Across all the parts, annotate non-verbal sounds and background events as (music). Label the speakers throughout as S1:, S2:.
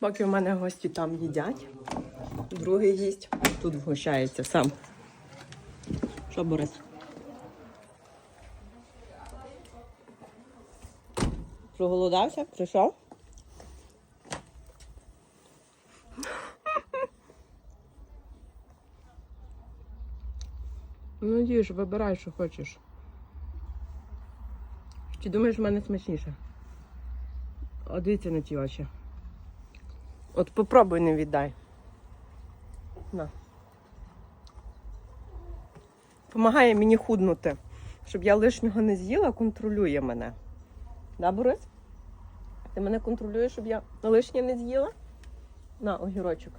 S1: Поки у мене гості там їдять, другий гість тут вгощається сам. Що, Борис? Проголодався? Прийшов? Ну, їж, вибирай, що хочеш. Чи думаєш, в мене смачніше? О, дивіться на ті очі. От попробуй не віддай. На. Помагає мені худнути, щоб я лишнього не з'їла, контролює мене. Да, Борис? Ти мене контролюєш, щоб я лишнє не з'їла? На, огірочок.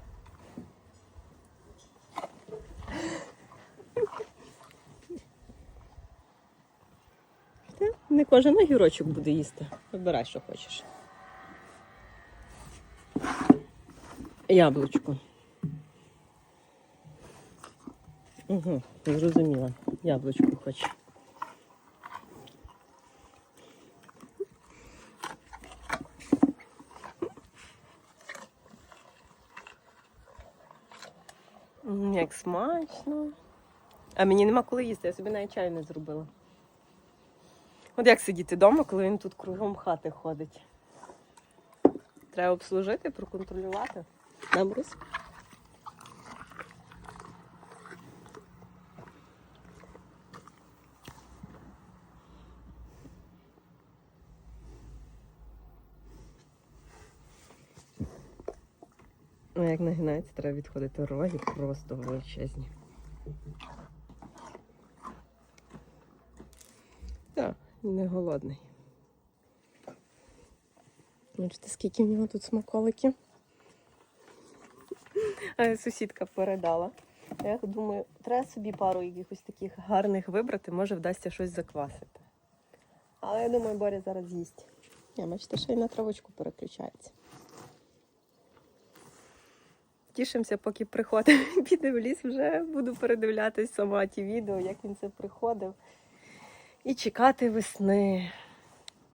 S1: Не кожен огірочок буде їсти. Вибирай, що хочеш. Яблучко. Угу, зрозуміла. Яблучко хоче. М, Як смачно. А мені нема коли їсти, я собі навіть чаю не зробила. От як сидіти вдома, коли він тут кругом хати ходить. Треба обслужити, проконтролювати. Да, Брус? Ну, як нагинається, треба відходити роги просто величезні. Так, не голодний. Бачите, скільки в нього тут смаколиків. (laughs) Сусідка передала. Я думаю, треба собі пару якихось таких гарних вибрати, може вдасться щось заквасити. Але я думаю, Боря зараз з'їсть. Я бачите, ще й на травочку переключається. Тішимося, поки приходить, (laughs) піде в ліс, вже буду передивлятись сама ті відео, як він це приходив. І чекати весни.